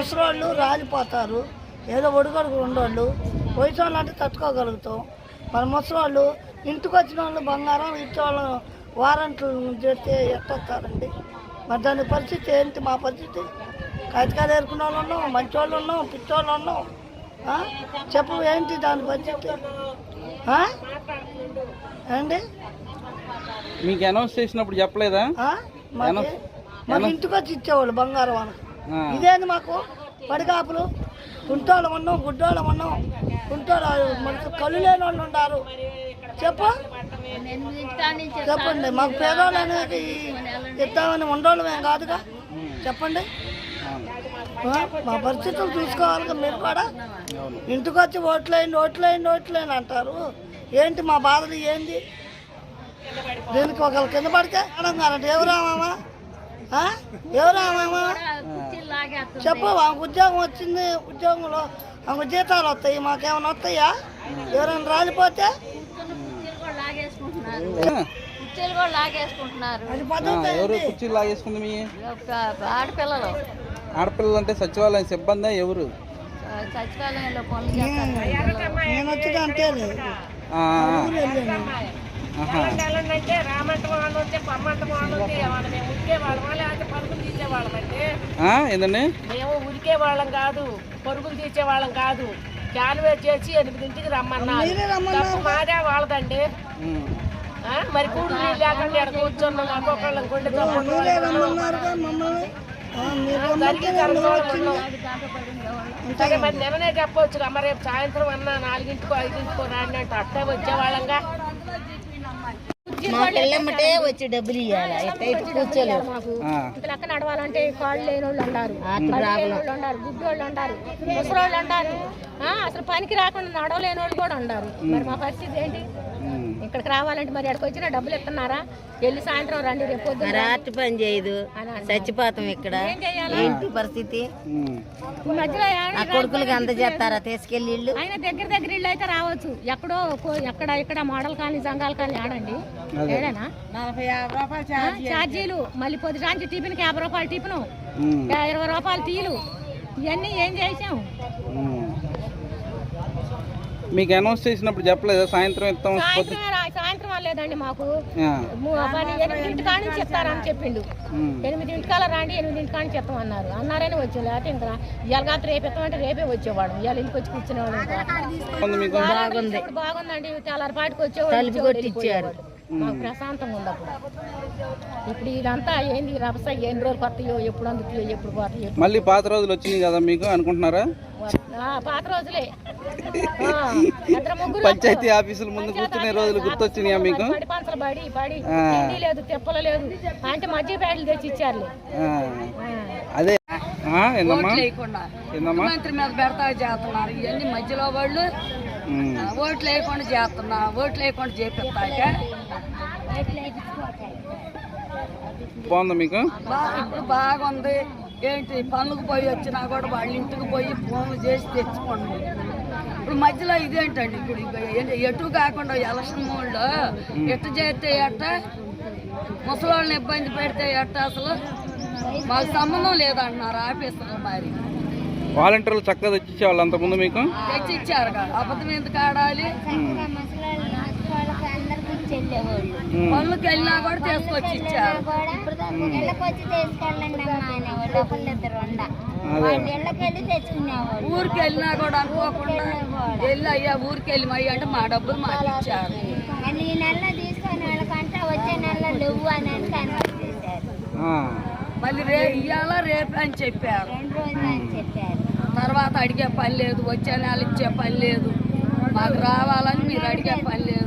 ముసలోళ్ళు రాలిపోతారు. ఏదో ఒడిగడుగు ఉండోళ్ళు. వయసు వాళ్ళు అంటే తట్టుకోగలుగుతాం. మన ముసలోళ్ళు ఇంటికి వచ్చిన వాళ్ళు బంగారం ఇచ్చేవాళ్ళు వారంట్లు చేస్తే ఎట్టొస్తారండి? మరి దాని పరిస్థితి ఏంటి? మా పరిస్థితి? కాగితాలు ఏరుకున్న వాళ్ళు ఉన్నాం మంచోళ్ళు ఉన్నాం పిచ్చోళ్ళు ఉన్నాం? చెప్పు ఏంటి దాని పరిస్థితి? ఏంటి? మీకు అనౌన్స్ చేసినప్పుడు చెప్పలేదా? మాకు? ఇంటికి వచ్చి ఇచ్చేవాళ్ళు బంగారం మనకు ఆ. ఇదేంది మాకు? పడికాపులు కుంటోళ్ళం ఉన్నాం గుడ్డోళ్ళం ఉన్నాం కుంటోళ్ళు మనకు కళ్ళు లేని వాళ్ళు ఉంటారు చెప్పు. చెప్పండి. మాకు పేదవాళ్ళు అనేది ఇస్తామని ఉండోళ్ళమేం కాదుగా? చెప్పండి. మా పరిస్థితులు చూసుకోవాలి మీరు కూడా. ఇంటికి వచ్చి ఓట్లేయండి ఓట్లేయండి ఓట్లేయండి అంటారు. ఏంటి మా బాధలు ఏంది? దీనికి ఒకళ్ళు కింద పడితే అనంగానట్టు ఎవరు రామా ఎవరామామా చెప్పు ఆమెకు ఉద్యోగం వచ్చింది ఉద్యోగంలో ఆమెకు జీతాలు వస్తాయి మాకేమైనా వస్తాయా? ఎవరైనా రాలిపోతే? కుర్చీలు కూడా లాగేసుకుంటున్నారు. ఎవరు? కుర్చీలు లాగేసుకుంది మీ? ఒక ఆడపిల్లలు. ఆడపిల్లలు అంటే సచివాలయం సిబ్బంది ఎవరు? సచివాలయంలో పనులు చేస్తారు. రామంటం వాళ్ళు వచ్చే పమ్మంటం వాళ్ళు వచ్చే వాళ్ళు మేము ఉరికే వాళ్ళం కాదు పరుగులు తీసే వాళ్ళం కాదు. క్యాన్వేట్ చేసి ఎనిమిదింటికి రమ్మన్నారు. తప్పు మాదే వాళ్ళదండి. మరి కూడు నీళ్ళు లేకుండా కూర్చున్నాం? ఒక్కొక్కళ్ళం వచ్చింది సరే మరి నిన్ననే చెప్పొచ్చు కదా, మరి రేపు సాయంత్రం అన్న నాలుగింటికో ఐదింటికో రాండి అంటే. అట్టే వచ్చేవాళ్ళంగా. మా పిల్లమ్మటే వచ్చి డబ్బులు ఇవ్వాలి? అయితే కూర్చోలేదు ఆ, లెక్క నడవాలంటే కాళ్ళు లేని వాళ్ళు లేని వాళ్ళు ఉన్నారు గుడ్డి వాళ్ళు ముసలోళ్ళు ఆ, అసలు పనికి రాకుండా నడవలేని వాళ్ళు కూడా ఉన్నారు మరి మా పరిస్థితి ఏంటి. ఇక్కడికి రావాలంటే మరి ఎక్కడికి వచ్చినా డబ్బులు ఇస్తున్నారా? వెళ్ళి సాయంత్రం రండి రేపు ఆర్ట్ పని చేయదు. చచ్చిపోతాం ఇక్కడ. ఏం చేయాలి? ఏంటి పరిస్థితి? ఆ కొడుకులకి అంత చేస్తారా? తీసుకెళ్ళి ఇల్లు? ఆయన దగ్గర దగ్గర ఇల్లు అయితే రావచ్చు. ఎక్కడో ఎక్కడ ఇక్కడ మోడల్ కాలనీ జంగాల కాలనీ ఆడండి. ఏడేనా? ఛార్జీలు. మళ్ళీ పొద్దు సాయంత్రం టిఫిన్కి యాభై రూపాయలు టిఫిను. ఇరవై రూపాయలు తీలు ఇవన్నీ ఏం చేసాం. మీకు అనౌన్స్ చేసినప్పుడు చెప్పలేదా? సాయంత్రం ఇస్తాం పొద్దు సాయంత్రం రా- సాయంత్రం లేదండి మాకు. కాడ నుంచి చెప్తారని చెప్పిండు. ఉమ్. ఎనిమిదింటి కాల రాండి ఎనిమిదింటి కాడ నుంచి చెప్తామన్నారు అన్నారని వచ్చాం లేకపోతే ఇంకా ఇవాళ కాదు రేపు ఎత్తామంటే రేపే వచ్చేవాడు. ఇవాళ ఇంటికి వచ్చి కూర్చునేవాడు బాగుంది ఇప్పుడు బాగుందండి. తెల్లారిపాటికి వచ్చేవాడు ఇచ్చారు మాకు ప్రశాంతంగా ఉంది అప్పుడు. ఇప్పుడు ఇదంతా ఏంది? రభస ఎన్ని రోజులు కొత్తయో ఎప్పుడు అందుతాయో ఎప్పుడు పోతాయో. మళ్ళీ పాత రోజులు వచ్చినాయి కదా మీకు అనుకుంటున్నారా? పాత రోజులే. పంచాయతీ ఆఫీసుల ముందు కూర్చునే రోజులు గుర్తొచ్చినాయా మీకు? పంచలు పడి పడి. ఆ. తిండి లేదు తిప్పలు లేదు. అంటే మధ్య ప్యాడ్లు తెచ్చి ఆ. అదే. ఆ, ఏందమ్మా? లేకుండా ఏందమ్మా? మంత్రి మీద పెడతా చేస్తున్నారు. ఇవన్నీ మధ్యలో వాళ్ళు ఓట్లు వేయకుండా చేస్తున్నా ఓట్లు వేయకుండా చేపిస్తాక. బాగుందా మీకు? ఇప్పుడు బాగుంది. ఏంటి పనులకు పోయి వచ్చినా కూడా వాళ్ళ ఇంటికి పోయి ఫోన్లు చేసి తెచ్చుకోండి. ఇప్పుడు మధ్యలో ఇదేంటండి ఇప్పుడు ఎటు కాకుండా ఎలక్షన్ మూడ్లో ఎట్ట చేస్తే ఎట్ట ముసలోళ్ళని ఇబ్బంది పెడితే ఎట్ట అసలు? మాకు సంబంధం లేదంటున్నారు ఆఫీసర్లు మరి. వాలంటీర్లు చక్కగా తెచ్చిచ్చే వాళ్ళు అంతకుముందు మీకు? తెచ్చి ఇచ్చారు అబద్ధం ఎందుకు ఆడాలి? పనులకు వెళ్ళినా కూడా తీసుకొచ్చి ఇచ్చారు ఇళ్ళకొచ్చి తీసుకెళ్ళండి అమ్మా అనేవాళ్ళు ఒకళ్ళిద్దరు ఉండ. వాళ్ళు ఇళ్ళకెళ్ళి తెచ్చుకునేవాళ్ళు. ఊరికి వెళ్ళినా కూడా అనుకోకుండా వెళ్ళి అయ్యా ఊరికి వెళ్ళి అంటే మా డబ్బులు మాకు ఇచ్చారు. మళ్ళీ ఈ నెలలో తీసుకొని వాళ్ళకంటే వచ్చే నెలలో లేవు అని అని కన్ఫర్మ్ చేశారు. ఆ, మళ్ళీ రే ఇయ్యాల రేపు అని చెప్పారు. రెండు రోజులు అని చెప్పారు. తర్వాత అడిగే పని లేదు వచ్చే నెల ఇచ్చే పని లేదు. మాకు రావాలని మీరు అడిగే పని లేదు.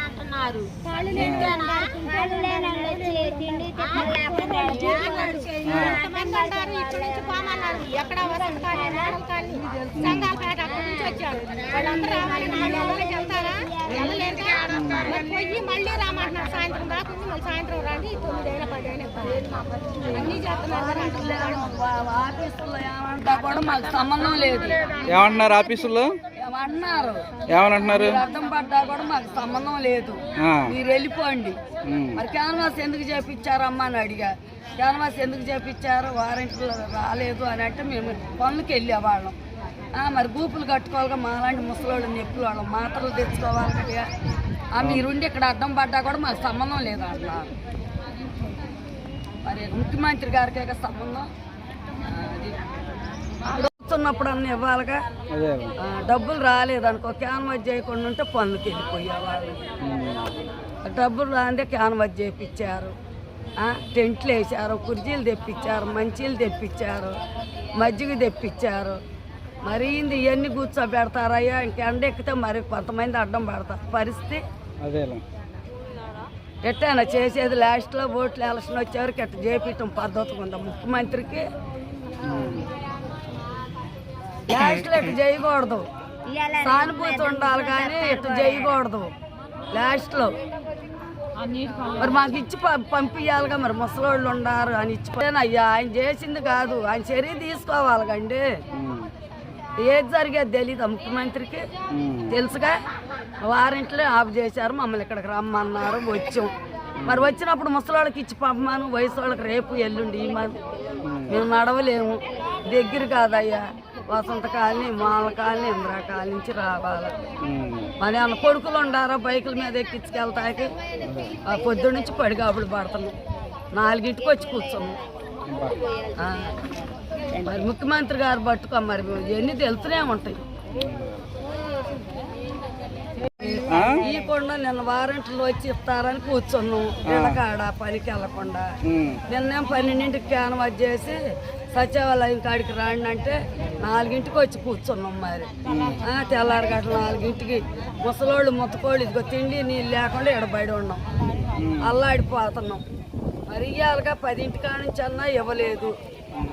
పోమన్నారు. ఎక్కడ Vasantha colony model colony? Sanghalapeta అక్కడి నుంచి వచ్చారు. వాళ్ళందరూ రావాలి. నాలుగు నెలలకి వెళ్తారా? వెళ్ళలేరుగా? మరి పోయి మళ్ళీ రామంటున్నారు. సాయంత్రం దాకా ఉంది, మళ్ళీ సాయంత్రం రండి. తొమ్మిది అయినా పది అయినా ఇబ్బంది. అన్నీ చేస్తున్నారు. ఆఫీసులో ఏమంటా కూడా మాకు సంబంధం లేదు ఏమంటున్నారు ఆఫీసుల్లో? ఏమన్నారు? ఏమని అంటున్నారు అర్థం పడ్డా కూడా మాకు సంబంధం లేదు. మీరు వెళ్ళిపోండి. మరి క్యాన్వాస్ ఎందుకు చేపించారమ్మా అని అడిగా. క్యాన్వాస్ ఎందుకు చేపించారు? వారంటీలు రాలేదు అని అంటే మేము పనులకి వెళ్ళేవాళ్ళం. మరి గూపులు కట్టుకోవాలిగా మాలాంటి ముసలోళ్ళు నొప్పులు వాళ్ళం. మాత్రలు తెచ్చుకోవాలి కదా ఆ, మీరుండి ఇక్కడ అడ్డం పడ్డా కూడా మాకు సంబంధం లేదు అన్నారు మరి ముఖ్యమంత్రి గారికే సంబంధం? వస్తున్నప్పుడు అన్న ఇవ్వాలిగా. డబ్బులు రాలేదనుకో క్యాన్వాస్ చేయకుండా ఉంటే పనులకి వెళ్ళిపోయేవాళ్ళు. డబ్బులు రాందే క్యాన్వాస్ చేపించారు ఆ, టెంట్లు వేసారు కుర్చీలు తెప్పించారు మంచీలు తెప్పించారు మజ్జిగ తెప్పించారు. మరి ఇవన్నీ కూర్చోబెడతారయ్యా ఇంక ఎండ ఎక్కితే మరి కొంతమంది అడ్డం పడతారు. పరిస్థితి? ఎట్టైనా చేసేది లాస్ట్లో ఓట్లు ఎలక్షన్ వచ్చేవరకు ఎట్ట చేపించడం పద్ధతి ఉందా? ముఖ్యమంత్రికి లాస్ట్లో ఇట్ట చేయకూడదు సానుభూతి ఉండాలి కానీ ఇట్ట చేయకూడదు లాస్ట్లో. మరి మాకు ఇచ్చి ప- పంపియాలిగా మరి ముసలోళ్ళు ఉండారు అని ఇచ్చి ప- అయ్యా ఆయన చేసింది కాదు. ఆయన చర్య తీసుకోవాలి కండి. ఏది జరిగేది తెలీదు ముఖ్యమంత్రికి. తెలుసుగా వారింట్లో ఆఫ్ చేశారు మమ్మల్ని ఇక్కడికి రమ్మన్నారు వచ్చాం. మరి వచ్చినప్పుడు ముసలోళ్ళకి ఇచ్చి పంపమాను వయసు వాళ్ళకి రేపు ఎల్లుండి ఈ మంత్ మేము నడవలేము. దగ్గర కాదయ్యా. Vasantha colony Mala colony Indira colony నుంచి రావాలి. మరి అన్న కొడుకులు ఉండారా? బైకుల మీద ఎక్కించుకెళ్తాకి ఆ పొద్దున్న నుంచి పడిగాపులు పడుతున్నాం. నాలుగింటికి వచ్చి. ఆ. మరి ముఖ్యమంత్రి గారు పట్టుకో మరి. ఎన్ని తెలుస్తూనే ఉంటాయి? ఈ కొండ నిన్న వారంట్లు వచ్చి ఇస్తారని కూర్చున్నాం. ఇళ్ళకాడ పనికి వెళ్ళకుండా. నిన్నేం పన్నెండింటికి క్యాన్వాస్ చేసి సచివాలయం కాడికి రాండి అంటే నాలుగింటికి వచ్చి కూర్చున్నాం మరి. తెల్లారి గట్ల నాలుగింటికి. ముసలోళ్ళు ముత్తకోళ్ళు ఇదిగో తిండి నీళ్ళు లేకుండా ఇక్కడ బయట ఉన్నాం. అల్లాడిపోతున్నాం. మరి ఇయ్యాలిగా పదింటి నుంచి అన్నా ఇవ్వలేదు.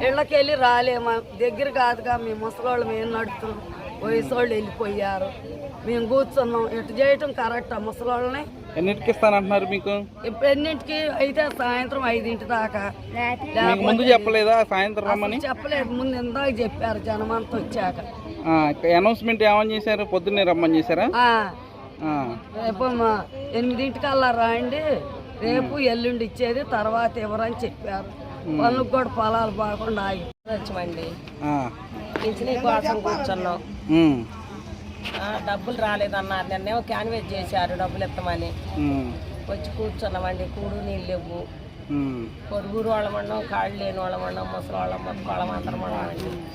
ఇళ్ళకి వెళ్ళి రాలేమా? దగ్గర కాదుగా మీ ముసలోళ్ళు మేము నడుతున్నాం వయసు వాళ్ళు వెళ్ళిపోయారు. మేము కూర్చున్నాం. ఇటు చేయటం కరెక్ట్ ముసలోళ్ళని ఎన్నిటికి ఇస్తానంటున్నారు మీకు? ఇప్పుడు ఎన్నింటికి? అయితే సాయంత్రం ఐదింటి దాకా. మీకు ముందు చెప్పలేదా సాయంత్రం రమ్మని? చెప్పలేదు. ముందు ఇందాక చెప్పారు జనమంతా వచ్చాక. అనౌన్స్మెంట్ ఏమని చేశారు? పొద్దున్నే రమ్మని చేశారా? ఆ, ఆ, రేపు మా ఎనిమిదింటికల్లా రాండి. రేపు ఎల్లుండి ఇచ్చేది తర్వాత ఇవ్వరని చెప్పారు. పనులకు కూడా పొలాలు బాగుండా ఆగి వచ్చమండి కూర్చున్నాం. డబ్బులు రాలేదన్నారు నిన్నేమో క్యాన్వేజ్ చేశారు డబ్బులు ఇస్తామని వచ్చి కూర్చున్నామండి కూడు నీళ్ళు లేవు. పొరుగురు వాళ్ళ మండం కాళ్ళు లేని వాళ్ళ మండం ముసలి వాళ్ళ వాళ్ళం అందరం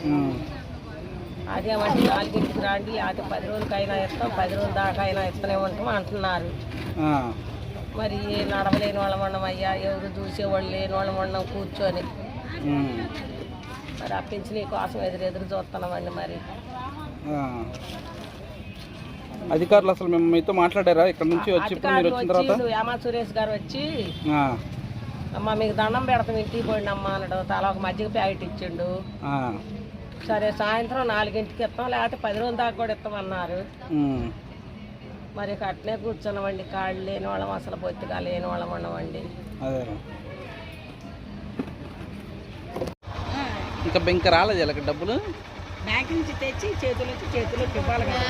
ఉమ్, అదేమంటే నాలుగింటికి రండి లేకపోతే పది రోజులకైనా ఇస్తాం పది రోజుల దాకా అయినా ఇస్తూనే ఉంటాం అంటున్నారు మరి నడవలేని వాళ్ళ మండం అయ్యా ఎవరు చూసేవాళ్ళు లేని వాళ్ళ మండం కూర్చొని మరి పింఛనీ కోసం ఎదురు ఎదురు చూస్తున్నామండి మరి. అధికారులు అసలు మేము మీతో మాట్లాడారా? ఇక్కడ నుంచి వచ్చి ఇప్పుడు మీరు వచ్చిన తర్వాత? యామా సురేష్ గారు వచ్చి అమ్మ మీకు దండం పెడతాం ఇంటికి పోయిండి అమ్మ అన్నాడు. తలా ఒక మజ్జిగ ప్యాకెట్ ఇచ్చిండు. సరే సాయంత్రం నాలుగింటికి ఇస్తాం లేకపోతే పది రోజుల దాకా కూడా ఇస్తామన్నారు. మరి అట్నే కూర్చున్నామండి. కాళ్ళు లేని వాళ్ళం అసలు బొత్తిగా లేని వాళ్ళం ఉన్నామండి. ఇంకా ఇంకా రాలేదు వీళ్ళకి డబ్బులు? బ్యాంక్ నుంచి తెచ్చి చేతులకి చేతులకి ఇవ్వాలి కదా.